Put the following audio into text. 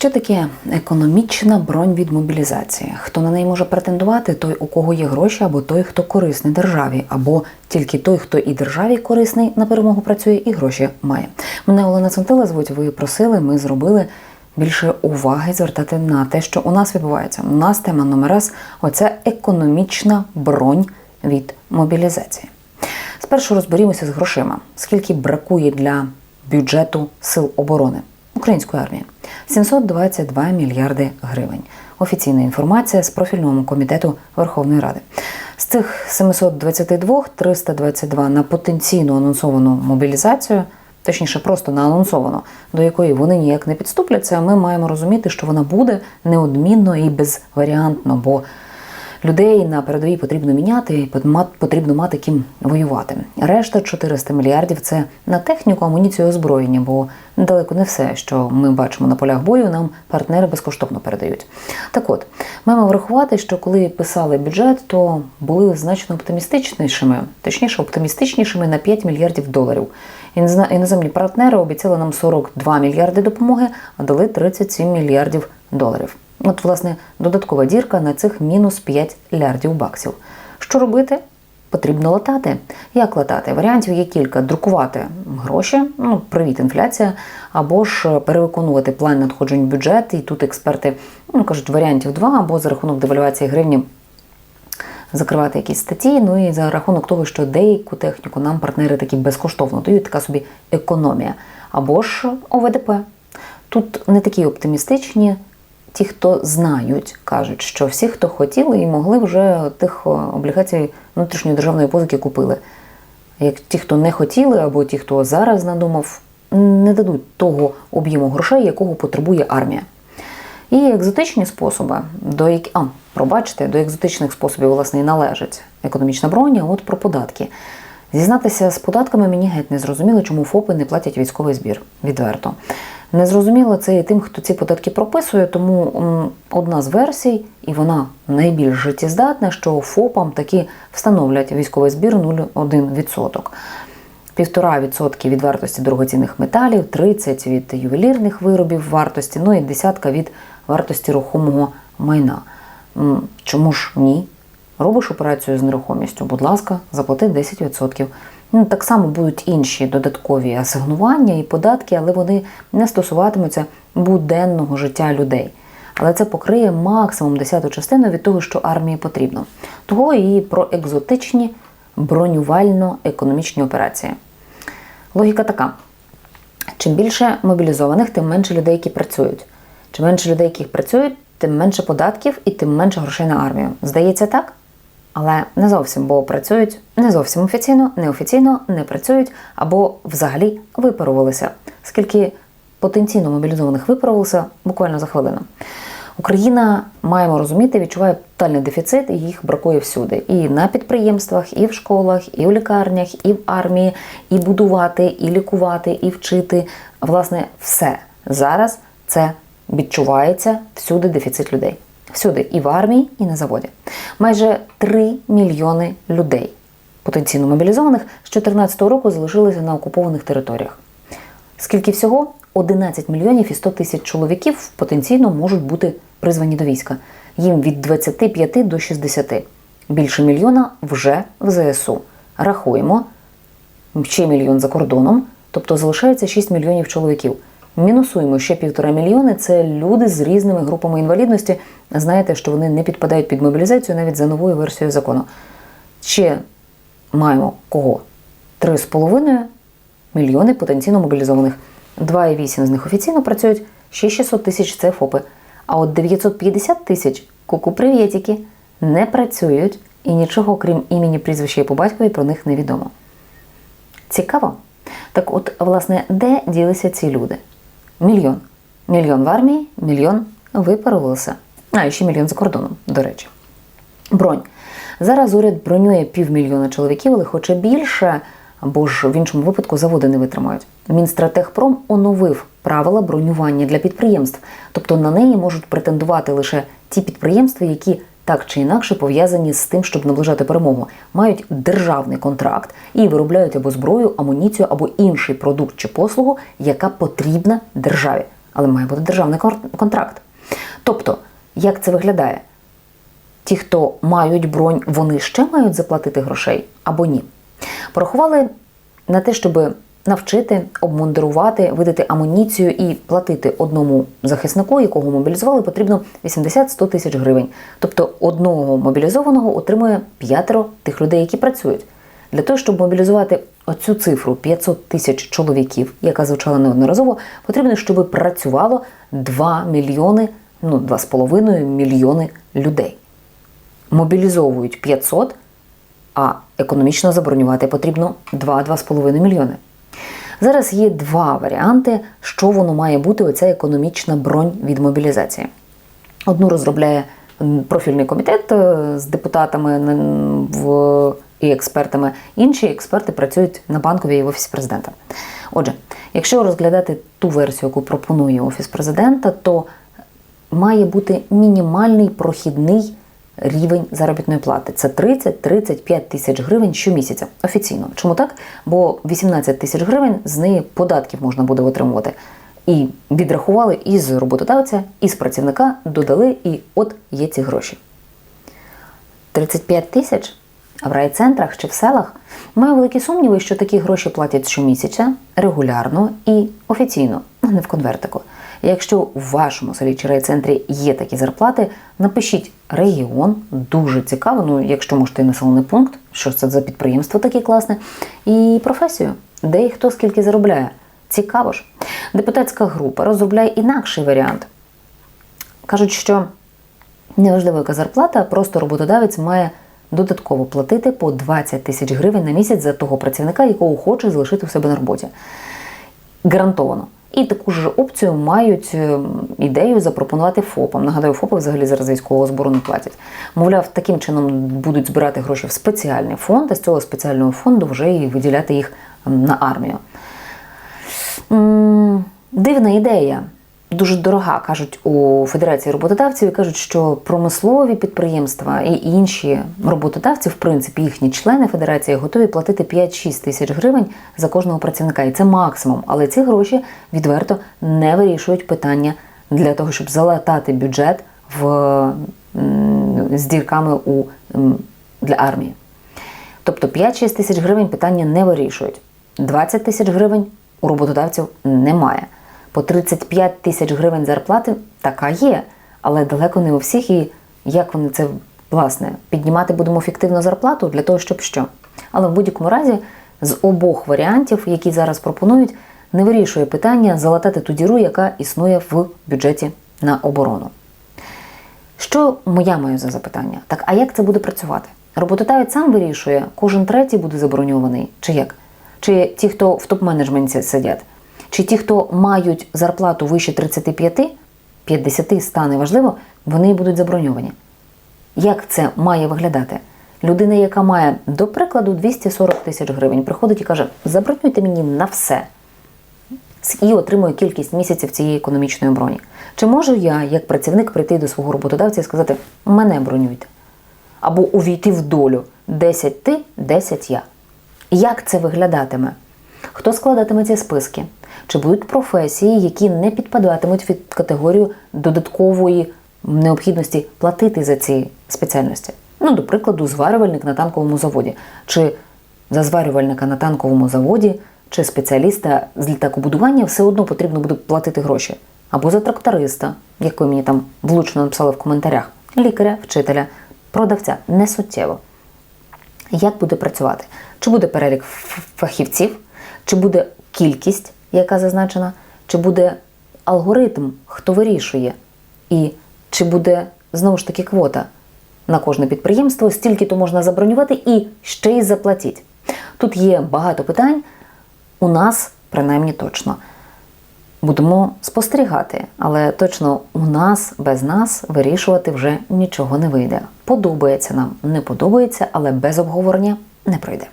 Що таке економічна бронь від мобілізації? Хто на неї може претендувати? Той, у кого є гроші, або той, хто корисний державі, або тільки той, хто і державі корисний на перемогу працює, і гроші має. Мене Олена Центила звуть. Ви просили, ми зробили більше уваги звертати на те, що у нас відбувається. У нас тема номер раз оця економічна бронь від мобілізації. Спершу розберімося з грошима. Скільки бракує для бюджету сил оборони української армії? 722 мільярди гривень. Офіційна інформація з профільного комітету Верховної Ради. З цих 722 322 на потенційно анонсовану мобілізацію, точніше, просто на анонсовану, до якої вони ніяк не підступляться. Ми маємо розуміти, що вона буде неодмінно і безваріантно, бо людей на передовій потрібно міняти, потрібно мати ким воювати. Решта 400 мільярдів це на техніку, амуніцію озброєння, бо далеко не все, що ми бачимо на полях бою, нам партнери безкоштовно передають. Так от, маємо врахувати, що коли писали бюджет, то були значно оптимістичнішими, точніше, оптимістичнішими на 5 мільярдів доларів. Іноземні партнери обіцяли нам 42 мільярди допомоги, а дали 37 мільярдів доларів. От, власне, додаткова дірка на цих мінус 5 мільярдів баксів. Що робити? Потрібно латати. Як латати? Варіантів є кілька: друкувати гроші, ну привіт, інфляція, або ж перевиконувати план надходжень в бюджет. І тут експерти ну, кажуть, варіантів два, або за рахунок девальвації гривні закривати якісь статті. Ну і за рахунок того, що деяку техніку нам партнери такі безкоштовно дають така собі економія. Або ж ОВДП. Тут не такі оптимістичні. Ті, хто знають, кажуть, що всі, хто хотіли і могли, вже тих облігацій внутрішньої державної позики купили. Як ті, хто не хотіли, або ті, хто зараз надумав, не дадуть того об'єму грошей, якого потребує армія. І екзотичні способи, до які а, пробачте, до екзотичних способів власне і належить економічна броня, от про податки. Зізнатися з податками мені геть не зрозуміло, чому ФОПи не платять військовий збір відверто. Незрозуміло це і тим, хто ці податки прописує, тому одна з версій, і вона найбільш життєздатна, що ФОПам таки встановлять військовий збір 0,1%. Півтора відсотки від вартості дорогоцінних металів, 30 від ювелірних виробів вартості, ну і десятка від вартості рухомого майна. Чому ж ні? Робиш операцію з нерухомістю, будь ласка, заплати 10%. Ну, Так само будуть інші додаткові асигнування і податки, але вони не стосуватимуться буденного життя людей. Але це покриє максимум десяту частину від того, що армії потрібно. Того і про екзотичні бронювально-економічні операції. Логіка така: чим більше мобілізованих, тим менше людей, які працюють. Чим менше людей, які працюють, тим менше податків і тим менше грошей на армію. Здається так? Але не зовсім, бо працюють не зовсім офіційно, неофіційно не працюють або взагалі випарувалися. Скільки потенційно мобілізованих випарувалося буквально за хвилину. Україна маємо розуміти, відчуває тотальний дефіцит, і їх бракує всюди. І на підприємствах, і в школах, і в лікарнях, і в армії, і будувати, і лікувати, і вчити. Власне, все зараз це відчувається всюди дефіцит людей. Всюди, і в армії, і на заводі. Майже 3 мільйони людей, потенційно мобілізованих, з 2014 року залишилися на окупованих територіях. Скільки всього? 11 мільйонів і 100 тисяч чоловіків потенційно можуть бути призвані до війська. Їм від 25 до 60. Більше мільйона вже в ЗСУ. Рахуємо ще мільйон за кордоном, тобто залишається 6 мільйонів чоловіків. Мінусуємо ще півтора мільйони. Це люди з різними групами інвалідності. Знаєте, що вони не підпадають під мобілізацію навіть за новою версією закону. Ще маємо кого? 3,5 мільйони потенційно мобілізованих. 2,8 з них офіційно працюють, ще 600 тисяч це ФОПи. А от 950 тисяч куку-привєтіки не працюють і нічого, крім імені прізвища і по батькові, про них не відомо. Цікаво. Так от, власне, де ділися ці люди? Мільйон. Мільйон в армії, мільйон випарувалося. А, і ще мільйон за кордоном, до речі. Бронь. Зараз уряд бронює півмільйона чоловіків, але хоче більше, бо ж в іншому випадку заводи не витримають. Мінстратехпром оновив правила бронювання для підприємств, тобто на неї можуть претендувати лише ті підприємства, які так чи інакше пов'язані з тим, щоб наближати перемогу, мають державний контракт і виробляють або зброю, амуніцію, або інший продукт чи послугу, яка потрібна державі. але має бути державний контракт. Тобто, як це виглядає? Ті, хто мають бронь, вони ще мають заплатити грошей або ні. Порахували на те, щоб навчити, обмундирувати, видати амуніцію і платити одному захиснику, якого мобілізували, потрібно 80-100 тисяч гривень. Тобто одного мобілізованого отримує п'ятеро тих людей, які працюють. Для того, щоб мобілізувати оцю цифру 500 тисяч чоловіків, яка звучала неодноразово, потрібно, щоб працювало 2 мільйони, ну 2,5 мільйони людей мобілізовують 500, а економічно забронювати потрібно 2-2,5 мільйони. Зараз є два варіанти, що воно має бути оця економічна бронь від мобілізації. Одну розробляє профільний комітет е, з депутатами в, і експертами. Інші експерти працюють на банковій в офісі президента. Отже, якщо розглядати ту версію, яку пропонує офіс президента, то має бути мінімальний прохідний рівень заробітної плати. Це 30-35 тисяч гривень щомісяця офіційно. Чому так? Бо 18 тисяч гривень з неї податків можна буде отримувати. І відрахували і з роботодавця, і з працівника додали, і от є ці гроші. 35 тисяч, а в райцентрах чи в селах маю великі сумніви, що такі гроші платять щомісяця, регулярно і офіційно, а не в конвертику. Якщо в вашому селі чи райцентрі є такі зарплати, напишіть регіон, дуже цікаво, ну якщо можете населений пункт, що це за підприємство таке класне, і професію, де і хто скільки заробляє. Цікаво ж. Депутатська група розробляє інакший варіант. Кажуть, що неважливо, яка зарплата, просто роботодавець має додатково платити по 20 тисяч гривень на місяць за того працівника, якого хоче залишити у себе на роботі. Гарантовано. І таку ж опцію мають е, ідею запропонувати ФОПам. Нагадаю, ФОПи взагалі зараз військового збору не платять. Мовляв, таким чином будуть збирати гроші в спеціальний фонд, а з цього спеціального фонду вже і виділяти їх на армію. Дивна ідея. Дуже дорога, кажуть у Федерації роботодавців, і кажуть, що промислові підприємства і інші роботодавці, в принципі, їхні члени федерації готові платити 5-6 тисяч гривень за кожного працівника. І це максимум. Але ці гроші відверто не вирішують питання для того, щоб залатати бюджет в, з дірками у, для армії. Тобто 5-6 тисяч гривень питання не вирішують. 20 тисяч гривень у роботодавців немає. По 35 тисяч гривень зарплати така є, але далеко не у всіх. І як вони це власне піднімати будемо фіктивну зарплату для того, щоб що. Але в будь-якому разі з обох варіантів, які зараз пропонують, не вирішує питання залатати ту діру, яка існує в бюджеті на оборону. Що моя маю за запитання? Так, а як це буде працювати? Роботодавець сам вирішує, кожен третій буде заброньований, чи як? Чи ті, хто в топ-менеджменті сидять? Чи ті, хто мають зарплату вище 35, 50, 100, неважливо, вони будуть заброньовані. Як це має виглядати? Людина, яка має, до прикладу, 240 тисяч гривень, приходить і каже: забронюйте мені на все і отримує кількість місяців цієї економічної броні. Чи можу я, як працівник, прийти до свого роботодавця і сказати, мене бронюйте? Або увійти в долю 10 ти, 10 я. Як це виглядатиме? Хто складатиме ці списки? Чи будуть професії, які не підпадатимуть під категорію додаткової необхідності платити за ці спеціальності? Ну, до прикладу, зварювальник на танковому заводі, чи за зварювальника на танковому заводі, чи спеціаліста з літакобудування все одно потрібно буде платити гроші. Або за тракториста, як мені там влучно написали в коментарях, лікаря, вчителя, продавця не суттєво. Як буде працювати? Чи буде перелік фахівців, чи буде кількість, яка зазначена, чи буде алгоритм, хто вирішує, і чи буде знову ж таки квота на кожне підприємство, стільки то можна забронювати і ще й заплатіть. Тут є багато питань, у нас принаймні точно. Будемо спостерігати, але точно у нас без нас вирішувати вже нічого не вийде. Подобається нам, не подобається, але без обговорення не пройде.